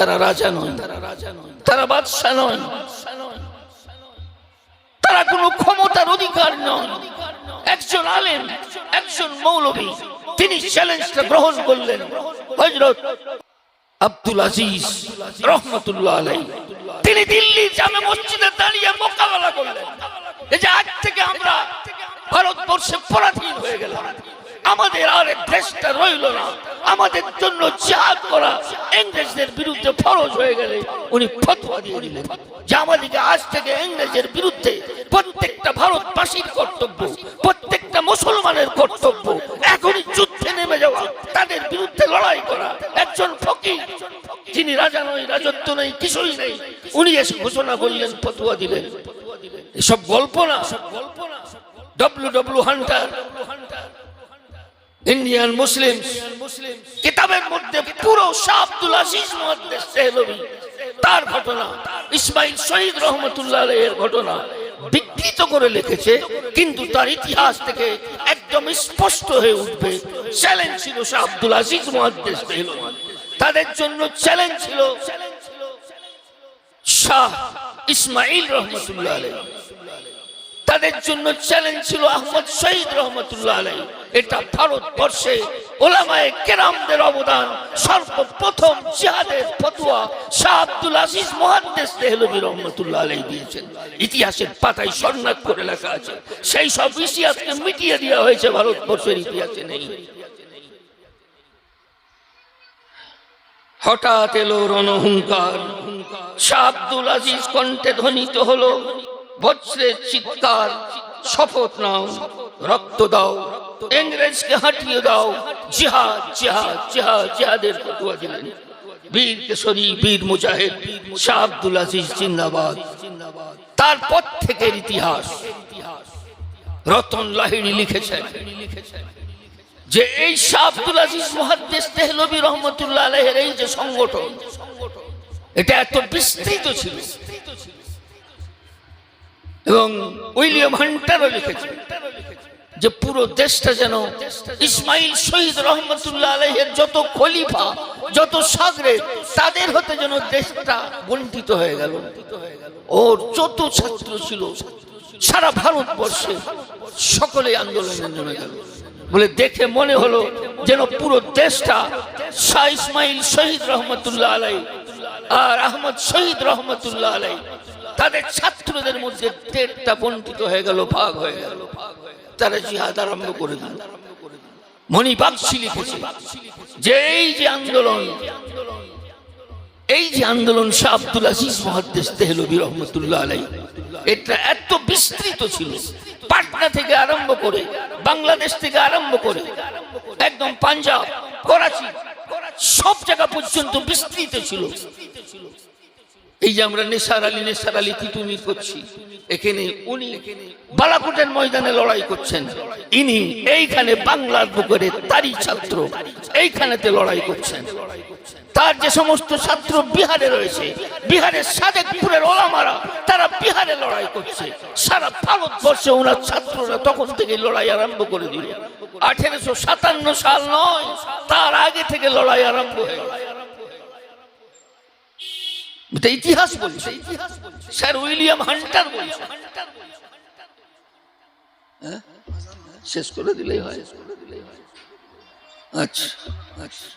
তারা রাজা নয়, তারা বাদশাহ নয়, তারা কোনো ক্ষমতার অধিকার নয়। একজন আলেম, একজন মৌলবী, তিনি চ্যালেঞ্জটা গ্রহণ করলেন। হজরত আব্দুল আজিজ রহমতুল্লাহ আলাই তিনি দিল্লি জামে মসজিদে দাঁড়িয়ে মোকাবেলা করলেন। এই যে আজ থেকে আমরা ভারতবর্ষে পরাধীন হয়ে গেলাম। আমাদের আর দেশটা রইল না। আমাদের জন্য জিহাদ করা ইংরেজদের বিরুদ্ধে ফরজ হয়ে গেলে উনি ফতোয়া দিয়ে দিলেন। যে আমাদেরকে আজ থেকে ইংরেজের বিরুদ্ধে প্রত্যেকটা ভারতবাসীর কর্তব্য, প্রত্যেকটা মুসলমানের কর্তব্য, এখনই যুদ্ধে নেমে যাওয়া, তাদের বিরুদ্ধে লড়াই করা। একজন ফকির, যিনি রাজা নয়, রাজত্ব নেই, কিছুই নেই, উনি এসে ঘোষণা করলেন, ফতোয়া দিলেন। এসব গল্প না। W W Hunter Indian Muslim কিতাবের মধ্যে পুরো শাহ আজিজ তার ঘটনা, ইসমাইল শহীদ রহমতুল্লাহ এর ঘটনা বিকৃত করে লিখেছে, কিন্তু তার ইতিহাস থেকে একদম স্পষ্ট হয়ে উঠবে চ্যালেঞ্জ ছিল শাহ আব্দুল আজিজ দেহলভী তাদের জন্য চ্যালেঞ্জ ছিল শাহ ইসমাইল রহমতুল্লাহ তাদের জন্য চ্যালেঞ্জ ছিল আহমদ শহীদ রহমতুল্লাহ আলাই এটা ভারতবর্ষে ওলামায় কেরামদের অবদান, সর্বপ্রথম জিহাদের ফতোয়া শাহ আব্দুল আজিজ মুহাদ্দিস দেহলভী রহমতুল্লাহ আলাই দিয়েছেন। ইতিহাসের পাতায় স্বর্ণাক করে লেখা আছে। সেই সব ইতিহাসকে মিটিয়ে দেওয়া হয়েছে, ভারতবর্ষের ইতিহাসে নেই। হঠাৎ এলো রণহুঙ্কার। শাহ আব্দুল আজিজ কণ্ঠে ধ্বনিত হলো বজ্রের চিৎকার, শপথ নাও, রক্ত দাও, ইংরেজকে হাঁটিয়ে দাও, জিহাদ জিহাদ জিহাদ, জিহাদের ফতুয়া দিলেন। বীর কেশরী, বীর মুজাহিদ, শাহ আব্দুল আজিজ জিন্দাবাদ। তারপর থেকে ইতিহাস। রতন লাহিড়ি লিখেছেন যে, এই শাহ আব্দুল আজিজ মুহাদ্দিস তেহলবী রহমতুল্লাহ আলাইহের এই যে সংগঠন, এটা এত বিস্তৃত ছিল। এবং উইলিয়াম হান্টারও লিখেছে যে পুরো দেশটা যেন ইসমাইল শহীদ রহমতুল্লাহ আলাইহের যত খলিফা, যত সাগরে, তাদের হতে যেন দেশটা বন্টিত হয়ে গেল। ওর যত ছাত্র ছিল, সারা ভারতবর্ষে সকলে আন্দোলনে নেমে গেল। বলে দেখে মনে হলো যেন পুরো দেশটা শাহ ইসমাইল শহীদ রহমতুল্লাহ আলাই আর আহমদ শহীদ রহমতুল্লাহ আলাই তাদের ছাত্রদের মধ্যে দেড়টা বন্টিত হয়ে গেল, ভাগ হয়ে গেল। তারা জিহাদ আরম্ভ করে দিল। মণি বাগছি লিখেছে যে এই যে আন্দোলন, এই যে আন্দোলন শাহ আব্দুল আজিজ মহাদ্দেশ তেহলবী রহমতুল্লাহ আলাই এটা এত বিস্তৃত ছিল। পাটনা থেকে আরম্ভ করে, বাংলাদেশ থেকে আরম্ভ করে, একদম পাঞ্জাব, করাচি, সব জায়গা পর্যন্ত বিস্তৃত ছিল। এই যে আমরা নেশার আলী নেশার আলী তিতুমির করছি, এখানে উনি বালাকোটের ময়দানে লড়াই করছেন। ইনি এইখানে বাংলার বুকের তারই ছাত্র, এইখানেতে লড়াই করছেন। তার যে সমস্ত ছাত্র বিহারে রয়েছে, বিহারের সাদেকপুরের ওলামারা, তারা বিহারে লড়াই করছে। সারা ভারতবর্ষে ওনার ছাত্ররা তখন থেকে লড়াই আরম্ভ করে দিল। আঠেরোশো সাতান্ন সাল নয়, তার আগে থেকে লড়াই আরম্ভ হয়ে ইতিহাস বলছে। স্যার উইলিয়াম হান্টার বলছে। হ্যাঁ? শেষ করে দিলেই হয়। আচ্ছা। আচ্ছা।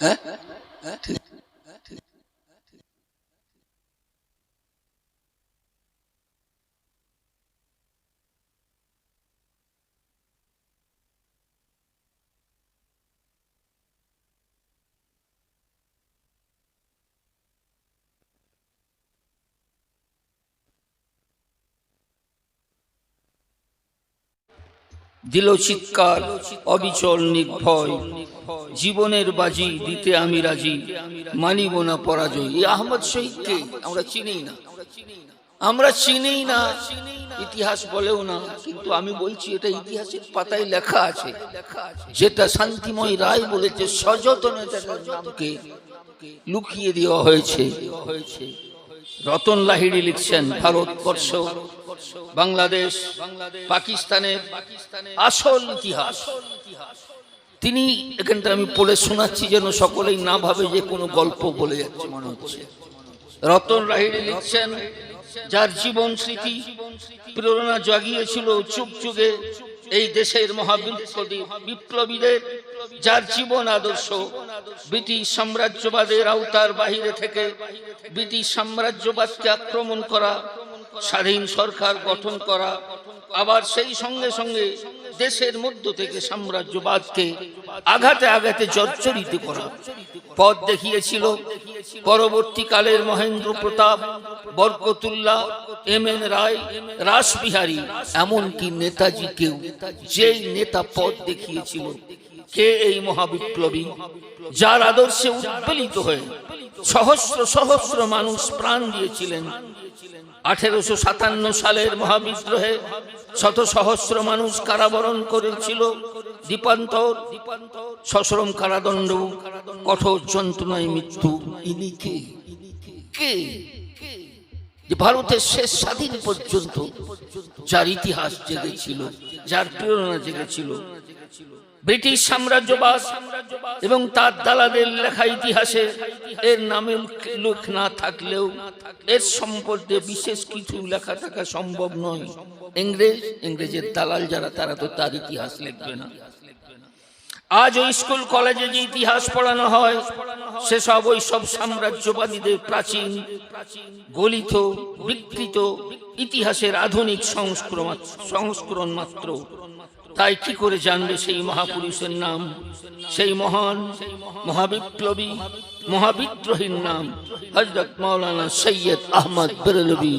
হ্যাঁ? হ্যাঁ? ঠিক। দিল চিৎকার, অবিচল নির্ভয়। জীবনের বাজি দিতে আমি রাজি, মানিব না পরাজয়। এই আহমদ শহীদকে আমরা চিনি না। আমরা চিনি না। ইতিহাস বলেও না, কিন্তু আমি বলছি এটা ইতিহাসের পাতায় লেখা আছে। যেটা শান্তিময় রায় বলেছে, সযতনে নামকে লুকিয়ে দেওয়া হয়েছে। রতন লাহিড়ি লিখছেন, ভারতবর্ষ বাংলাদেশ, পাকিস্তানের আসল ইতিহাস। তিনি এখানটা আমি পড়ে শোনাচ্ছি যেন সকলেই না ভাবে যে কোনো গল্প বলে যাচ্ছে মনে হচ্ছে। রতন রাহিড়ি লিখছেন, যার জীবন স্মৃতি প্রেরণা জাগিয়েছিল যুগ যুগে, এই দেশের বিপ্লবীদের, যার জীবন আদর্শ, ব্রিটিশ সাম্রাজ্যবাদের আওতার বাহিরে থেকে ব্রিটিশ সাম্রাজ্যবাদকে আক্রমণ করা স্বাধীন সরকার গঠন করা, আবার সেই সঙ্গে সঙ্গে দেশের মধ্য থেকে সাম্রাজ্যবাদকে আঘাতে আঘাতে জর্জরিত করা। পথ দেখিয়েছিল পরবর্তীকালের মহেন্দ্র প্রতাপ, বরকতুল্লাহ, এম এন রায়, রাসবিহারী, এমনকি নেতাজিকেও যেই নেতা পথ দেখিয়েছিল। কে এই মহাবিপ্লবী? যার আদর্শে উদ্বেলিত হয়ে সহস্র সহস্র মানুষ প্রাণ দিয়েছিলেন। আঠেরোশো সাতান্ন সালের মহাবিদ্রোহে শত সহস্র মানুষ কারাবরণ করেছিল দীপান্তর। সশ্রম কারাদণ্ড, কঠোর যন্ত্রণায় মৃত্যু। কে? কে? ভারতের শেষ স্বাধীন পর্যন্ত যার ইতিহাস জেগেছিল, যার প্রেরণা জেগেছিল ব্রিটিশ সাম্রাজ্যবাদ এবং তার দালাদের লেখা ইতিহাসে এর নামে লোক না থাকলেও এর সম্পর্কে বিশেষ কিছু লেখা থাকা সম্ভব নয়। ইংরেজ, ইংরেজের দালাল যারা, তারা তো তার ইতিহাস লিখবে না। আজ ওই স্কুল, কলেজে যে ইতিহাস পড়ানো হয়, সেসব ওই সব সাম্রাজ্যবাদীদের প্রাচীন, গলিত, বিকৃত ইতিহাসের আধুনিক সংস্করণ সংস্করণ মাত্র। তাই কি করে জানবে সেই মহাপুরুষের নাম? সেই মহান মহাবিপ্লবী, মহাবিদ্রোহীর নাম হজরত মৌলানা সৈয়দ আহমদ বেরলবী।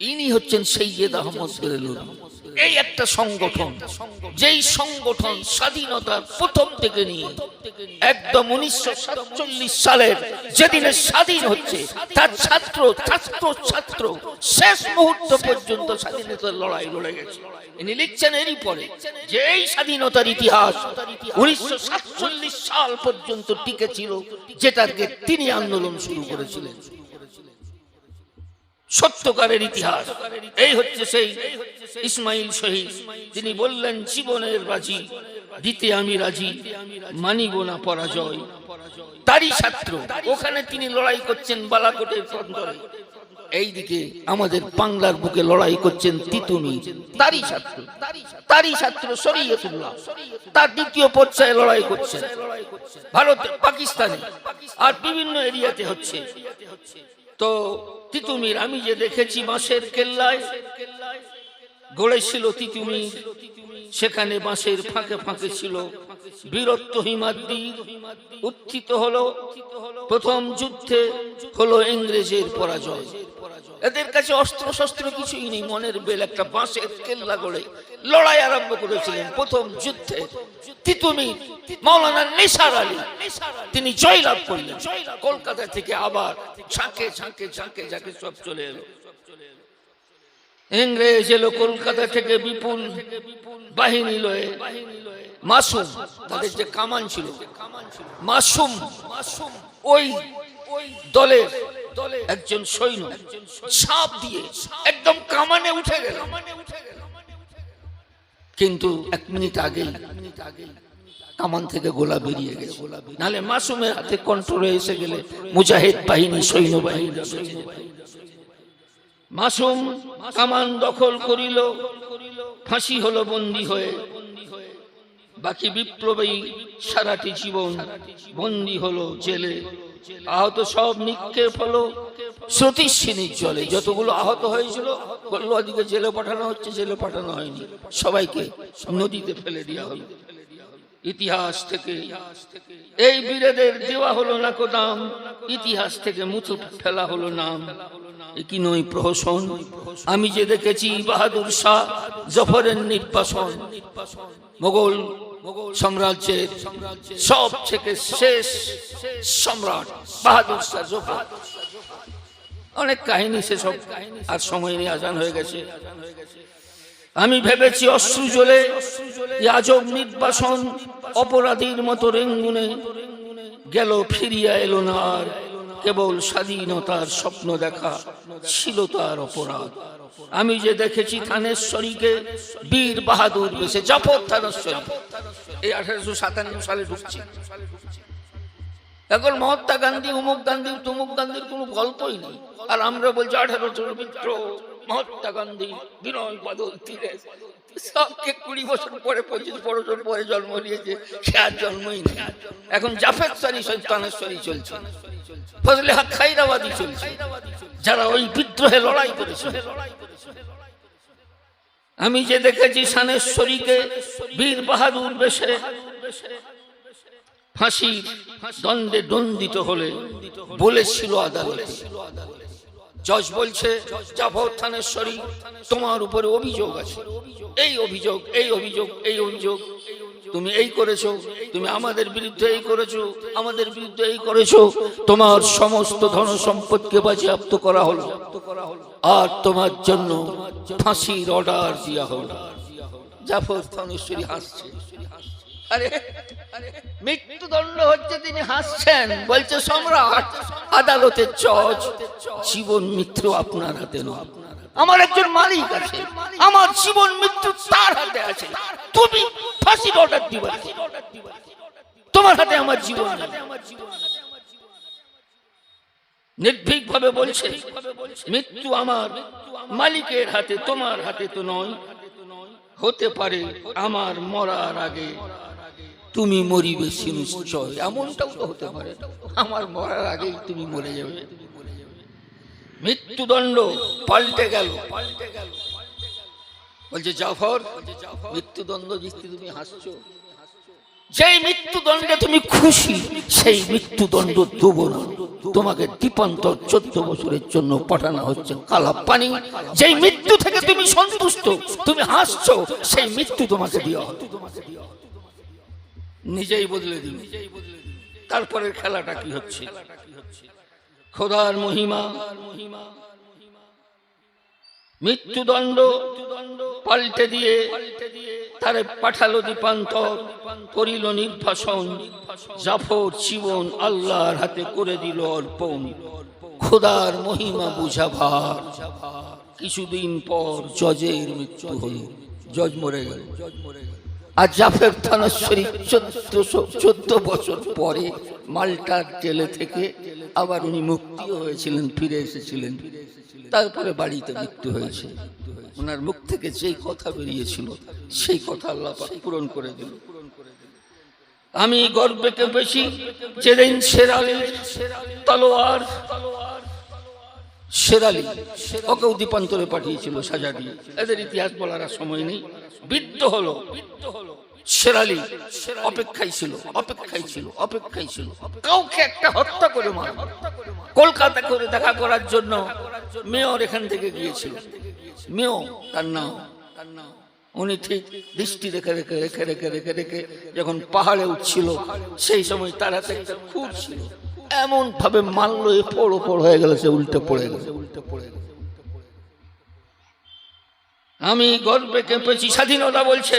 ইনি হচ্ছেন সৈয়দ আহমদ বেরলবী। এই একটা সংগঠন, যেই সংগঠন স্বাধীনতার প্রথম থেকে নিয়ে, একদম উনিশশো সাতচল্লিশ সালের যেদিনে স্বাধীন হচ্ছে, তার ছাত্র ছাত্র ছাত্র শেষ মুহূর্ত পর্যন্ত স্বাধীনতার লড়াই লড়ে গেছে। ইনি লিখছেন এরই পরে যে এই স্বাধীনতার ইতিহাস উনিশশো সাতচল্লিশ সাল পর্যন্ত টিকে ছিল, যেটাকে তিনি আন্দোলন শুরু করেছিলেন। সত্যকারের ইতিহাস। এই হচ্ছে সেই ইসমাইল শহীদ। তিনি বললেন, জীবনের বাজি দিতে আমি রাজি, মানিব না পরাজয়। তারই ছাত্র, ওখানে তিনি লড়াই করছেন বালাকোটের প্রান্তরে। এইদিকে আমাদের বাংলার বুকে লড়াই করছেন তিতুমি, তারই ছাত্র। তারই ছাত্র শরীয়তুল্লাহ। তার দ্বিতীয় পর্যায়ে লড়াই করছেন। ভারতে, পাকিস্তানে, আর বিভিন্ন এরিয়াতে হচ্ছে। তো তিতুমির, আমি যে দেখেছি বাঁশের কেল্লায় গড়েছিল তিতুমির, সেখানে বাঁশের ফাঁকে ফাঁকে ছিল বীরত্ব হিমাদ্রি। উত্থিত হলো, প্রথম যুদ্ধে হলো ইংরেজের পরাজয়। এদের কাছে অস্ত্র শস্ত্র কিছুই নেই, মনের বেল একটা বাঁশের কেল্লা গড়ে লড়াই আরম্ভ করেছিলেন প্রথম যুদ্ধে। মৌলানা নিসার আলী। তিনি জয়লাভ করলেন। কলকাতা থেকে আবার ঝাঁকে ঝাঁকে ঝাঁকে ঝাঁকে সব চলে এলো। ইংরেজ এলো কলকাতা থেকে বিপুল বাহিনী লয়ে। মাসুম, তাদের যে কামান ছিল মাসুম মাসুম ওই দলের একজন সৈন্য, সাপ দিয়ে একদম কামানে উঠে গেল। কিন্তু এক মিনিট আগে কামান থেকে গোলা বেরিয়ে গেছে নালে মাসুমের হাতে কন্ট্রোলে এসে গেলে মুজাহিদ বাহিনী, সৈন্য বাহিনী মাসুম কামান দখল করিল, ফাঁসি হলো বন্দী হয়ে। বাকি বিপ্লবী সারাটি জীবন বন্দী হলো জেলে। আহত সব নিক্ষেপ হলো স্রোতিস্বিনীর জলে যতগুলো আহত হয়েছিল ওদিকে জেলে পাঠানো হচ্ছে, জেলে পাঠানো হয়নি। সবাইকে নদীতে ফেলে দেওয়া হলো। ইতিহাস থেকে, এই বীরেদের দেওয়া হলো না কোদাম ইতিহাস থেকে মুছে ফেলা হলো নাম। কি নয় প্রহসন। আমি যে দেখেছি বাহাদুর শাহ জফরের নির্বাসন। মোগল সাম্রাজ্যের সব থেকে শেষ সম্রাট বাহাদুর শাহ জফর। অনেক কাহিনী সেসব। আর সময় নিয়ে আজান হয়ে গেছে। আমি ভেবেছি অশ্রু জলে আজব নির্বাসন অপরাধীর মতো রেঙ্গুনে গেল, ফিরিয়া এলো না আর কেবল স্বাধীনতার স্বপ্ন দেখা ছিল তার অপরাধ। আমি যে দেখেছি থানেশ্বরীকে, বীর বাহাদুর বেশে, জাফর থানেশ্বরী। এই আঠারোশো সাতান্ন সালে ঢুকছি। এখন মহাত্মা গান্ধী, উমুক গান্ধী, তুমুক গান্ধীর কোনো গল্পই নেই। আর আমরা বলছি আঠারোশো মিত্র, মহাত্মা গান্ধী, বিনয় বাদল তীরে সবকে কুড়ি বছর পরে, পঁচিশ বছর পরে জন্ম নিয়েছে, সে আর জন্মই নেই। এখন জাফেদ সারি সৈতানেশ্বরী চলছে। ফজলে হক খাইরাবাদী চলছে। যারা ওই বিদ্রোহে লড়াই করেছে। আমি যে দেখেছি সানেশ্বরীকে বীর বাহাদুর বেশে ফাঁসি দণ্ডে দণ্ডিত হলে বলেছিল আদালতে। জজ বলছে, জাফর থানেশ্বরী, তোমার উপরে অভিযোগ আছে। এই অভিযোগ এই অভিযোগ এই অভিযোগ। তুমি এই করেছ, তুমি আমাদের বিরুদ্ধে এই করেছ, আমাদের বিরুদ্ধে এই করেছ। তোমার সমস্ত ধন সম্পদকে বাজেয়াপ্ত করা হলো। আর তোমার জন্য ফাঁসির অর্ডার দেওয়া হলো। জাফর থানেশ্বরী হাসছে। মৃত্যুদণ্ড হচ্ছে তিনি হাসছেন। বলছে, সম্রাট আদালতের জজ, জীবন মিত্র আপনার হাতে নয়। আমার একজন মালিক আছে। আমার জীবন মৃত্যু তার হাতে আছে। তুমি ফাঁসির অর্ডার দিবা। তোমার হাতে আমার জীবন। নির্ভীক ভাবে বলছে, মৃত্যু আমার মালিকের হাতে, তোমার হাতে তো নয়। হতে পারে আমার মরার আগে তুমি মরিবে সে নিশ্চয় এমনটাও তো হতে পারে। আমার মরার আগেই তুমি মরে যাবে। মৃত্যুদণ্ড পাল্টে গেল। পাল্টে গেল বলছে, জাফর, মৃত্যুদণ্ড জিততে তুমি হাসছো। যেই মৃত্যুদণ্ডে তুমি খুশি, সেই মৃত্যুদণ্ড দেবো না। তোমাকে দীপান্তর চোদ্দ বছরের জন্য পাঠানো হচ্ছে কালা পানি। যেই মৃত্যু থেকে তুমি সন্তুষ্ট, তুমি হাসছো, সেই মৃত্যু তোমাকে দেওয়া হবে। নিজেই বদলে দিল তারপরের খেলাটা কি হচ্ছে? খোদার মহিমা, মৃত্যুদণ্ড পাল্টে দিয়ে তারে পাঠালো দীপান্তর, করিল নির্বাসন জাফর জীবন আল্লাহর হাতে করে দিল অর্পণ। খোদার মহিমা বুঝা ভার কিছুদিন পর জজের মৃত্যু হলো। জজ মরে গেল। আর জাফর থানেশ্বরী চোদ্দশো, চোদ্দ বছর পরে মাল্টার জেলে থেকে আবার উনি মুক্তিও হয়েছিলেন, ফিরে এসেছিলেন। তারপরে বাড়িতে মৃত্যু হয়েছে। ওনার মুখ থেকে যেই কথা বেরিয়েছিল, সেই কথা আল্লাহ পূরণ করে দিল। আমি গর্বে কেঁপেছি যেদিন শেরালির তলোয়ার, শেরালি ওকে দীপান্তরে পাঠিয়েছিল সাজা দিয়ে। এদের ইতিহাস বলার সময় নেই। বিদ্ধ হলো। অপেক্ষায় ছিল অপেক্ষায় ছিল কলকাতা করে দেখা করার জন্য মেয়র এখান থেকে মেয় তার দৃষ্টি রেখে রেখে রেখে রেখে রেখে রেখে যখন পাহাড়ে উঠছিল, সেই সময় তারাতে একটা খুব ছিল। এমন ভাবে মারলো এ পড়ো পড় হয়ে গেল, সে উল্টে পড়ে গেল উল্টে পড়ে গেল। আমি গর্বে কেঁপেছি, স্বাধীনতা বলছে।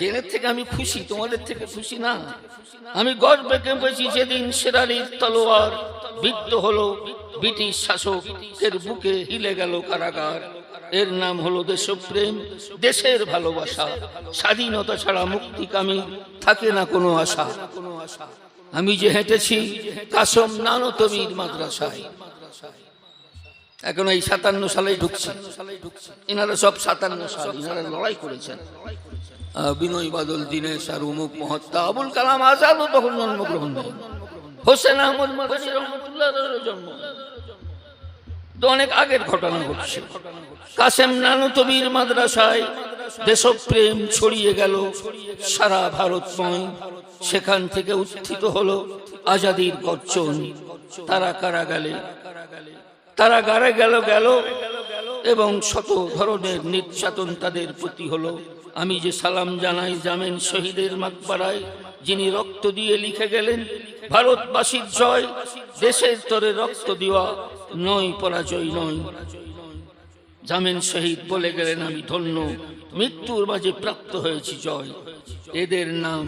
জেনের থেকে আমি খুশি, তোমাদের থেকে খুশি না। আমি গর্বে কেঁপেছি যেদিন সেরারির তলোয়ার বিদ্ধ হলো ব্রিটিশ শাসকের বুকে হিলে গেল কারাগার। এর নাম হলো দেশপ্রেম, দেশের ভালোবাসা। স্বাধীনতা ছাড়া মুক্তিকামী থাকে না কোনো আশা। আমি যে হেঁটেছি, কাসম নানতবীর মাদ্রাসায়। এখন এই সাতান্ন সালে ঢুকছে। এনারা সব সাতান্ন সাল, এনারা লড়াই করেছেন। বিনয় বাদল, দীনেশ আর উমুক মহত্তা, আবুল কালাম আজাদও তখন জন্মগ্রহণ হোসেন আহমদ মাদানী রহমতুল্লাহ জন্ম। অনেক আগের ঘটনা ঘটছে। কাসেম নানুতবীর মাদ্রাসায় দেশপ্রেম ছড়িয়ে গেল। সারা ভারতময় সেখান থেকে উত্থিত হলো আজাদির গর্জন। তারা কারা গেলে তারা গাড়ে গেল গেল এবং শত ধরনের নির্যাতন তাদের প্রতি হলো। আমি যে সালাম জানাই জামেন শহীদের মাকবারায়, যিনি রক্ত দিয়ে লিখে গেলেন, ভারতবাসীর জয়, দেশের তরে রক্ত দেওয়া, নয় পরাজয় নয়। জামেন শহীদ বলে গেলেন, আমি ধন্য, মৃত্যুর মাঝে প্রাপ্ত হয়েছি জয়। এদের নাম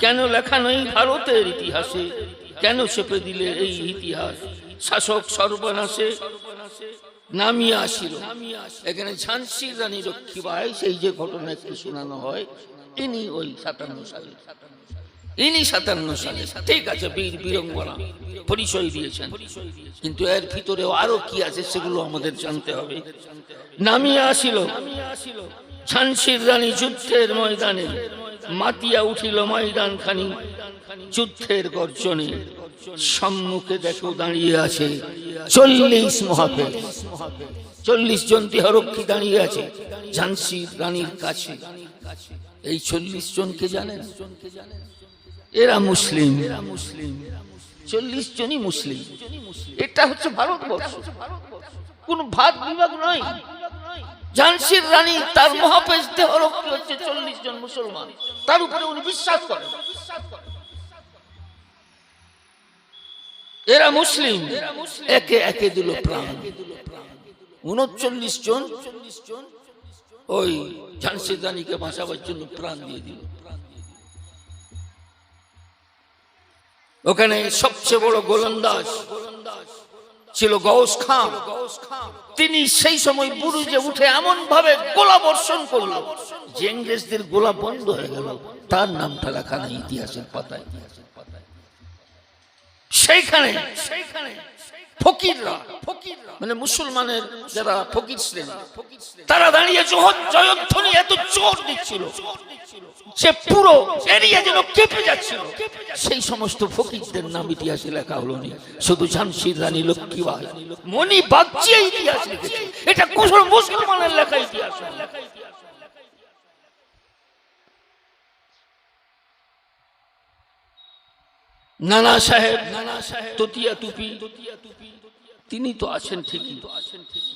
কেন লেখা নেই ভারতের ইতিহাসে? কেন চেপে দিলে এই ইতিহাস? শাসক সর্বনাশে নামিয়ে আসিল। এখানে ঝান্সির রানী লক্ষ্মীবাই সেই যে ঘটনা একটু শোনানো হয়, ইনি ওই সাতান্ন সালে। ইনি সাতান্ন সালে। ঠিক আছে, বীর বীরঙ্গনা, পরিচয় দিয়েছেন। কিন্তু এর ভিতরে আরও কি আছে সেগুলো আমাদের জানতে হবে। নামিয়ে আসিল। ঝান্সির রানী যুদ্ধের ময়দানে, মাতিয়া উঠিল ময়দান খানি যুদ্ধের গর্জনে। সম্মুখে দেখো দাঁড়িয়ে আছে চল্লিশ মহাপের চল্লিশ জন দেহরক্ষী দাঁড়িয়ে আছে, ঝান্সির রানীর কাছে। এই চল্লিশ জনকে জানেন? এরা মুসলিম। এরা মুসলিম চল্লিশ জনই মুসলিম। এটা হচ্ছে ভারতবর্ষ। কোন ভাত বিভাগ নয়। ঝান্সির রানী, তার মহাপেশ দেহরক্ষী হচ্ছে চল্লিশ জন মুসলমান। তার উপরে উনি বিশ্বাস করেন। এরা মুসলিম। একে একে দিল প্রাণ। উনচল্লিশ জন ওই ঝান্সির রানীকে বাঁচাবার জন্য প্রাণ দিয়ে দিল। ওখানে সবচেয়ে বড় গোলন্দাজ ছিল গৌস খান। তিনি সেই সময় বুরুজে উঠে এমন ভাবে গোলা বর্ষণ করল যে ইংরেজদের গোলা বন্ধ হয়ে গেল। তার নামটা লেখা নেই ইতিহাসের পাতায়। সেইখানে সেইখানে মানে মুসলমানের যারা ফকির শ্রেণি, তারা দাঁড়িয়ে জয়ধ্বনি এত জোর দিচ্ছিল সে পুরো এরিয়া যেন কেঁপে যাচ্ছিল। সেই সমস্ত ফকিরদের নাম ইতিহাসে লেখা হলো নি। শুধু ঝানসির রানী লক্ষ্মীবাই মনি বাগচিয়ে ইতিহাস এটা কুশল মুসলমানের লেখা ইতিহাস। নয়। নানা সাহেব নানা সাহেব ততিয়া টুপি। তিনি তো আছেন ঠিকই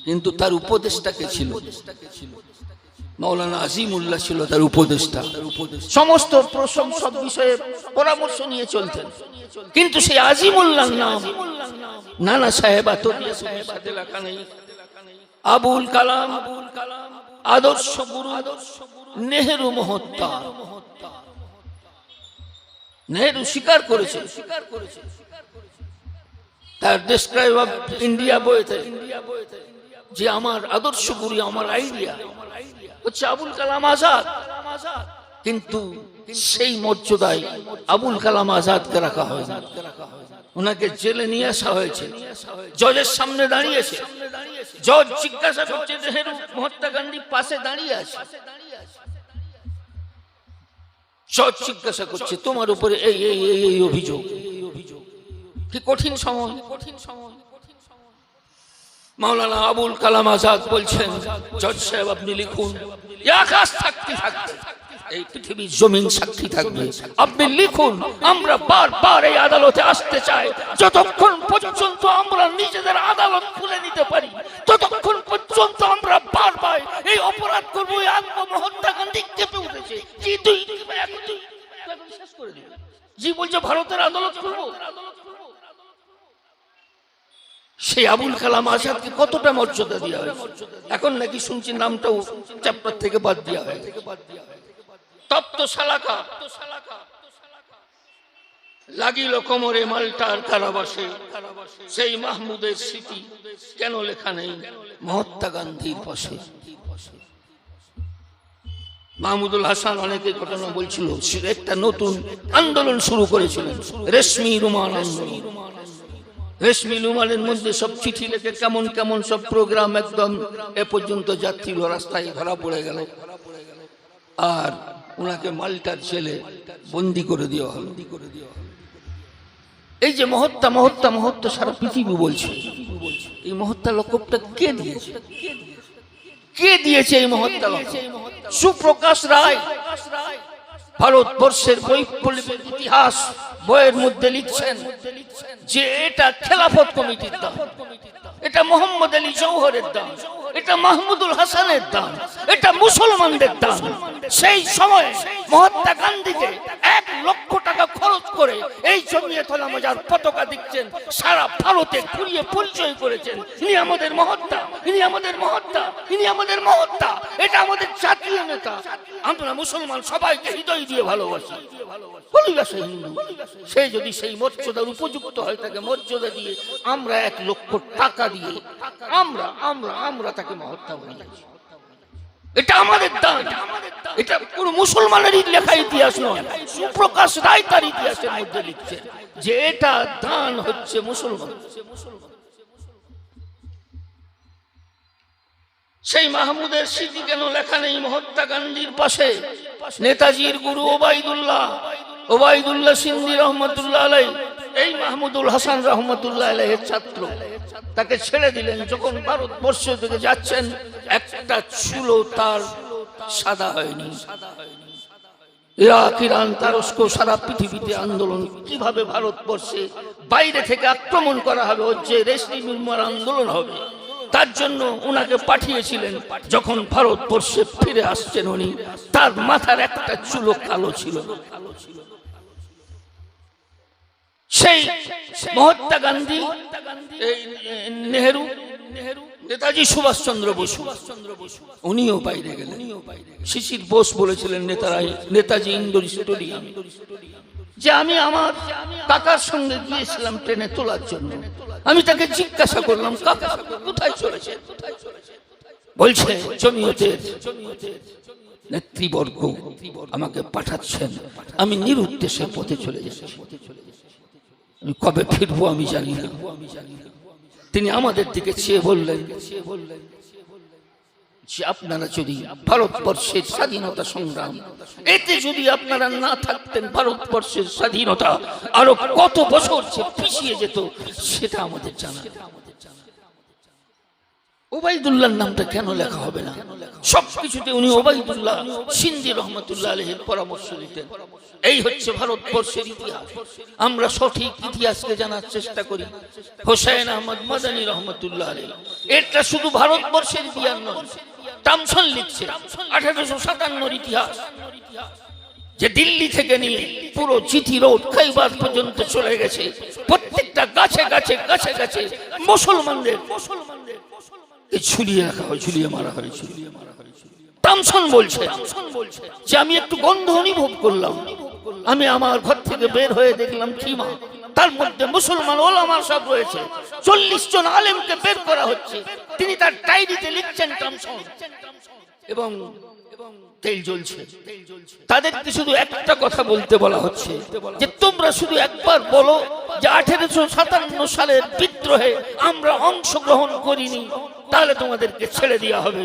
কিন্তু তার উপদেশটাকে ছিল। মৌলানা আজিমুল্লাহ ছিল তার উপদেশটা সমস্ত প্রসঙ্গ সব বিষয়ে পরামর্শ নিয়ে চলতেন। কিন্তু সেই আজিমুল্লাহ নাম নানা সাহেব টুপির সাথে লেখা নেই। আবুল কালাম আবুল কালাম আদর্শ গুরু নেহেরু মহত্তা নেহেরু স্বীকার করেছে। তার ডেসক্রাইব অফ ইন্ডিয়া বইতে যে আমার আদর্শ গুরু, আমার আইডিয়া হচ্ছে আবুল কালাম আজাদ। কিন্তু সেই মর্যাদায় আবুল কালাম আজাদকে রাখা হয়। ওনাকে জেলে নিয়ে আসা হয়েছে। জজের সামনে দাঁড়িয়েছে। জজ জিজ্ঞাসা করছে নেহেরু মহাত্মা গান্ধী পাশে দাঁড়িয়ে আছে। জজ জিজ্ঞাসা করছে, তোমার উপরে এই এই এই এই অভিযোগ। কি কঠিন সময়? কঠিন সময় মাওলানা আবুল কালাম আজাদ বলছেন, জজ সাহেব আপনি লিখুন আকাশ থাকতে থাকবে এই পৃথিবীর জমিন সাক্ষী থাকবে। আপনি লিখুন, আমরা বারবার এই আদালতে আসতে চাই। যতক্ষণ পর্যন্ত আমরা নিজেদের আদালত খুলে নিতে পারি, ততক্ষণ পর্যন্ত আমরা বারবার এই অপরাধ করব, এই আত্মমহত্যা গান্ধী কেঁপে উঠেছে। জি তুই? শেষ করে দিবে। জি বলছে, ভারতের আদালত খুলবো? সেই আবুল কালাম আজাদকে কতটা মর্যাদা দেওয়া হয়েছে? এখন নাকি শুনছি নামটাও চ্যাপ্টার থেকে বাদ দেওয়া হয় তপ্ত শালাকা। লাগিল কোমরে মালটার কারাবাসে। সেই মাহমুদের স্মৃতি কেন লেখা নেই? মহাত্মা গান্ধীর পাশে। মাহমুদুল হাসান অনেকে ঘটনা বলছিল একটা নতুন আন্দোলন শুরু করেছিলেন, রেশমি রুমাল আন্দোলন। রেশমি রুমালের মধ্যে সব চিঠি লেখে কেমন কেমন সব প্রোগ্রাম একদম এ পর্যন্ত যাচ্ছিল রাস্তায় ধরা পড়ে গেল। আর ওনাকে মালটার ছেলে বন্দি করে দেওয়া হলো। এই যে মহত্তা মহত্তা মহত্তা সারা পৃথিবী বলছে। এই মহত্তা লকবটা কে দিয়েছে? কে দিয়েছে এই মহত্তা সুপ্রকাশ রায় ভারতবর্ষের বৈপ্লবের ইতিহাস বইয়ের মধ্যে লিখছেন যে এটা খেলাফত কমিটির দাম এটা মোহাম্মদ আলী জৌহরের দাম এটা মাহমুদুল হাসানের দান, এটা মুসলমানদের দান। সেই সময়ে মহাত্মা গান্ধীকে এক লক্ষ টাকা খরচ করে এই জমিয়ে তোলা মজার পতাকা দিচ্ছেন, সারা ভারতে ঘুরিয়ে পরিচয় করেছেন। ইনি আমাদের মহত্তা ইনি আমাদের মহত্তা ইনি আমাদের মহত্তা এটা আমাদের জাতীয় নেতা। আমরা মুসলমান সবাইকে হৃদয় দিয়ে ভালোবাসি। ভালোবাসে হিন্দু। সে যদি সেই মর্যাদার উপযুক্ত হয়, তাকে মর্যাদা দিয়ে আমরা এক লক্ষ টাকা দিয়ে, আমরা আমরা আমরা তাকে মহত্তা বানিয়েছি এটা আমাদের দান। এটা পুরো মুসলমানেরই লেখা ইতিহাস নয়। সুপ্রকাশ রায় তার ইতিহাসের মধ্যে লিখছে যে এটা দান হচ্ছে মুসলমান। সেই মাহমুদের স্মৃতি কেন লেখা নেই মহাত্মা গান্ধীর পাশে? নেতাজির গুরু ওবায়দুল্লাহ। ওবায়দুল্লাহ সিন্দি রহমতুল্লাহ আলাই এই মাহমুদুল হাসান রহমতুল্লাহ আলাইয়ের ছাত্র, তাকে ছেড়ে দিলেন। যখন ভারতবর্ষ থেকে যাচ্ছেন, একটা চুলো তার সাদা হয়নি। ইরাক, ইরান, তারস্ক, সারা পৃথিবীতে আন্দোলন। কীভাবে ভারতবর্ষে বাইরে থেকে আক্রমণ করা হবে যে রেশমি নির্মাণ আন্দোলন হবে, তার জন্য ওনাকে পাঠিয়েছিলেন। যখন ভারতবর্ষে ফিরে আসছেন উনি, তার মাথার একটা চুলো কালো ছিল কালো ছিল সেই মহাত্মা গান্ধী নেহেরু, নেতাজি সুভাষচন্দ্র বসু, উনিও বাইরে গেলেন। শিশির বোস বলেছিলেন নেতারাই নেতাজি ইন্ডোর স্টেডিয়াম। যে আমি আমার কাকার সঙ্গে গিয়েছিলাম ট্রেনে তোলার জন্য। আমি তাকে জিজ্ঞাসা করলাম, কাকা, কোথায় চলেছে বলছে, জমিয়তের নেতৃবর্গ আমাকে পাঠাচ্ছেন। আমি নিরুদ্দেশে পথে চলে যাচ্ছি। আমি কবে ফিরবো আমি জানি না। তিনি আমাদের দিকে চেয়ে বললেন যে আপনারা যদি ভারতবর্ষের স্বাধীনতা সংগ্রাম, এতে যদি আপনারা না থাকতেন ভারতবর্ষের স্বাধীনতা, আরও কত বছর সে পিছিয়ে যেত, সেটা আমাদের জানা। ওবায়দুল্লাহর নামটা কেন লেখা হবে না? সব কিছুতে উনি ওবায়দুল্লাহ সিন্ধি রহমতুল্লাহ আলহের পরামর্শ দিতেন। এই হচ্ছে ভারতবর্ষের ইতিহাস। আমরা সঠিক ইতিহাসকে জানার চেষ্টা করি। হোসেন আহমদ মাদানী রহমতুল্লাহ আলহ এটা শুধু ভারতবর্ষের ইতিহাস নয় টামসন লিখছে আঠারোশো সাতান্নর ইতিহাস। যে দিল্লি থেকে নিয়ে পুরো চিঠি রোড খাইবার পর্যন্ত চলে গেছে। প্রত্যেকটা গাছে গাছে গাছে গাছে মুসলমানদের এ ঝুলিয়ে রাখা হয়, ঝুলিয়ে মারা হয়, ঝুলিয়ে মারা হয় তামসন বলছে যে আমি একটু গন্ধ অনুভব করলাম। আমি আমার ঘর থেকে বের হয়ে দেখলাম খিমা তার মধ্যে মুসলমান ওলামা সব রয়েছে। চল্লিশ জন আলেমকে বের করা হচ্ছে। তিনি তার ডায়েরিতে লিখছেন তামসন। এবং তেল জ্বলছে। তাদেরকে শুধু একটা কথা বলতে বলা হচ্ছে যে তোমরা শুধু একবার বলো যে আঠেরোশো সাতান্ন সালের বিদ্রোহে আমরা অংশগ্রহণ করিনি তাহলে তোমাদেরকে ছেড়ে দেওয়া হবে।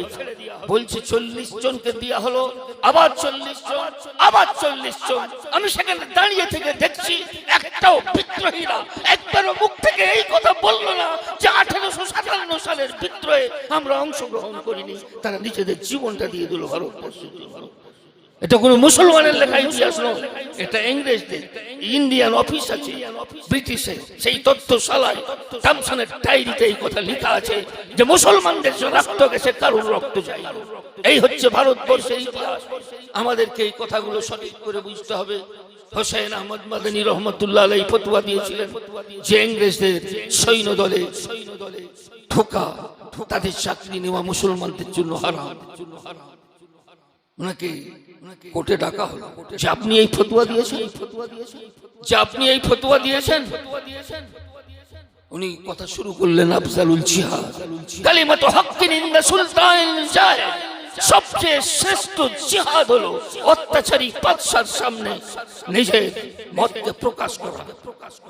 বলছে চল্লিশ জনকে দেওয়া হলো আবার চল্লিশ জন আবার চল্লিশ জন। আমি সেখানে দাঁড়িয়ে থেকে দেখছি একটাও বিদ্রোহীরা একবারও মুখ থেকে এই কথা বলল না যে আঠেরোশো সাতান্ন সালের বিদ্রোহে আমরা অংশগ্রহণ করিনি। তারা নিজেদের জীবনটা দিয়ে দিল ভারতবর্ষ এটা কোনো মুসলমানের লেখা ইতিহাস নয়, এটা ইংরেজদের, ইন্ডিয়ান অফিস আছে ব্রিটিশে সেই তথ্য সালায় থামসনের ডায়েরিতে এই কথা লেখা আছে যে মুসলমানদের রক্ত গেছে, কারুর রক্ত যায় এই হচ্ছে ভারতবর্ষের ইতিহাস। আমাদেরকে এই কথাগুলো সঠিক করে বুঝতে হবে। হোসেন আহমদ মাদানী রহমতুল্লাহ আলাই ফতুয়া দিয়েছিলেন যে ইংরেজদের সৈন্য দলে ঢোকা তাদের চাকরি নেওয়া মুসলমানদের জন্য হারাম। ওনাকে কোর্টে ডাকা হলো। যে আপনি এই ফতুয়া দিয়েছেন? যে আপনি এই ফতুয়া দিয়েছেন? উনি কথা শুরু করলেন, আফজালুল জিহাদ। কালিমাত হক্কিন ইনদা সুলতান যায় সবচেয়ে শ্রেষ্ঠ জিহাদ হলো অত্যাচারী বাদশার সামনে নিজের মতকে প্রকাশ করা।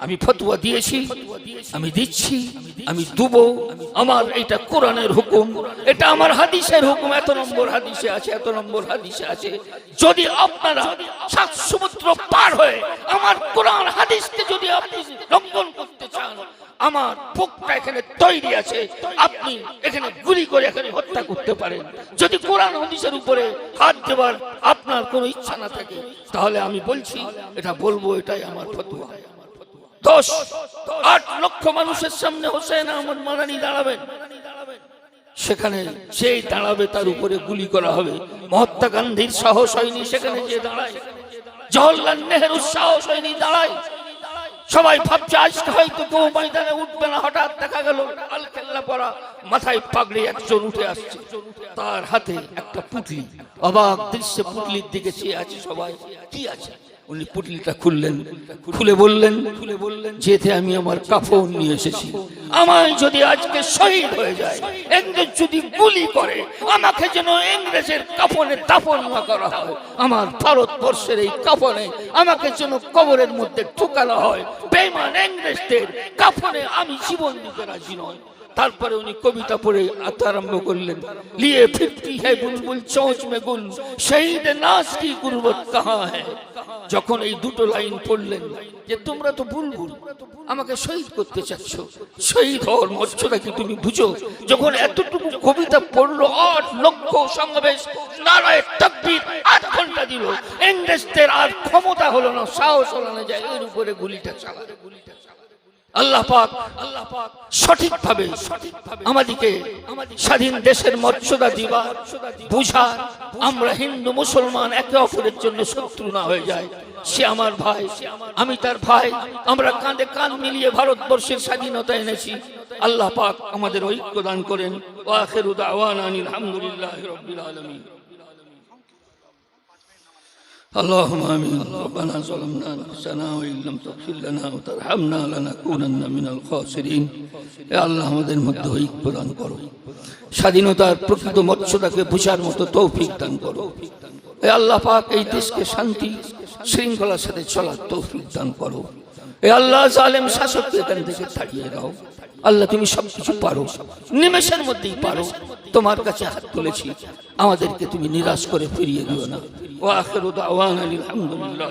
আমি ফতুয়া দিয়েছি, আমি দিচ্ছি, আমি দুব। আমার এটা কোরআনের হুকুম, এটা আমার হাদিসের হুকুম। এত নম্বর হাদিসে আছে, এত নম্বর হাদিসে আছে। যদি আপনারা সাত সমুদ্র পার হয়ে আমার কোরআন হাদিসকে যদি আপনি লঙ্ঘন করতে চান আমার বুকটা এখানে তৈরি আছে। আপনি এখানে গুলি করে এখানে হত্যা করতে পারেন। যদি কোরআন হদিসের উপরে হাত দেবার আপনার কোনো ইচ্ছা না থাকে, তাহলে আমি বলছি, এটা বলব, এটাই আমার ফতুয়া। দশ, আট লক্ষ মানুষের সামনে হোসেন আহমদ মাদানি দাঁড়াবেন। সেখানে সেই দাঁড়াবে তার উপরে গুলি করা হবে। মহাত্মা গান্ধীর সাহস হয়নি সেখানে যে দাঁড়ায়। জওয়াহরলাল নেহরুর সাহস হয়নি দাঁড়ায়। সবাই ভাবছে, আজকে হয়তো কেউ ময়দানে উঠবে না, হঠাৎ দেখা গেল আল কেল্লা পরা মাথায় পাগড়ি একজন উঠে আসছে। তার হাতে একটা পুটলি, অবাক দৃশ্যে পুটলির দিকে চেয়ে আছে সবাই। কি আছে? উনি পুটলিটা খুললেন, খুলে বললেন খুলে বললেন যেতে আমি আমার কাফন নিয়ে এসেছি। আমায় যদি আজকে শহীদ হয়ে যায় ইংরেজ যদি গুলি করে, আমাকে যেন ইংরেজের কাফনে দাফন না করা হয়। আমার ভারতবর্ষের এই কাফনে আমাকে যেন কবরের মধ্যে ঢুকানো হয়। বেমান ইংরেজদের কাফনে আমি জীবন দিতে রাজি নয় তারপরে উনি কবিতা পড়ে আরম্ভ করলেন। লিয়ে ফিরতি है বুলবুল চৌচ মে গুল শহীদ নাস কি গুরবত কাহা হ্যায় যখন এই দুটো লাইন পড়লেন যে, তোমরা তো বুলবুল, আমাকে শহীদ করতে চাচ্ছ। শহীদ হওয়ার মর্যাদা কি তুমি বুঝো? যখন এতটুকু কবিতা পড়ল, আট লক্ষ সমাবেশ নারায় তকবীর আট ঘণ্টা দিল। ইংরেজদের আর ক্ষমতা হলো না, সাহস হলো না যে এর উপরে গুলিটা চালাবে গুলিটা আল্লাহ পাক আল্লাহ পাক সঠিকভাবে আমাদেরকে স্বাধীন দেশের মর্যাদা দিবা বুঝার। আমরা হিন্দু, মুসলমান একে অপরের জন্য শত্রু না হয়ে যায় সে আমার ভাই, আমি তার ভাই। আমরা কাঁধে কাঁধ মিলিয়ে ভারতবর্ষের স্বাধীনতা এনেছি। আল্লাহ পাক আমাদের ঐক্য দান করেন। ওয়াখিরু দাওয়ানা আনিল হামদুলিল্লাহি রাব্বিল আলামিন। اللهم امين ربنا ظلمنا انفسنا وان لم تغفر لنا وترحمنا لنكونن من الخاسرين يا الله আমাদের মধ্যে ঐক্য প্রদান করো স্বাধীনতার প্রকৃত মর্যাদাকে বুঝার মতো তৌফিক দান করো এ আল্লাহ পাক এই দেশকে শান্তি শৃঙ্খলার সাথে চলার তৌফিক দান করো এ আল্লাহ জালেম শাসককে এখান থেকে তাড়িয়ে দাও আল্লাহ তুমি সবকিছু পারো নিমেষের মধ্যেই পারো তোমার কাছে হাত তুলেছি। আমাদেরকে তুমি নিরাশ করে ফিরিয়ে দিও না। ও আখের আলহামদুলিল্লাহ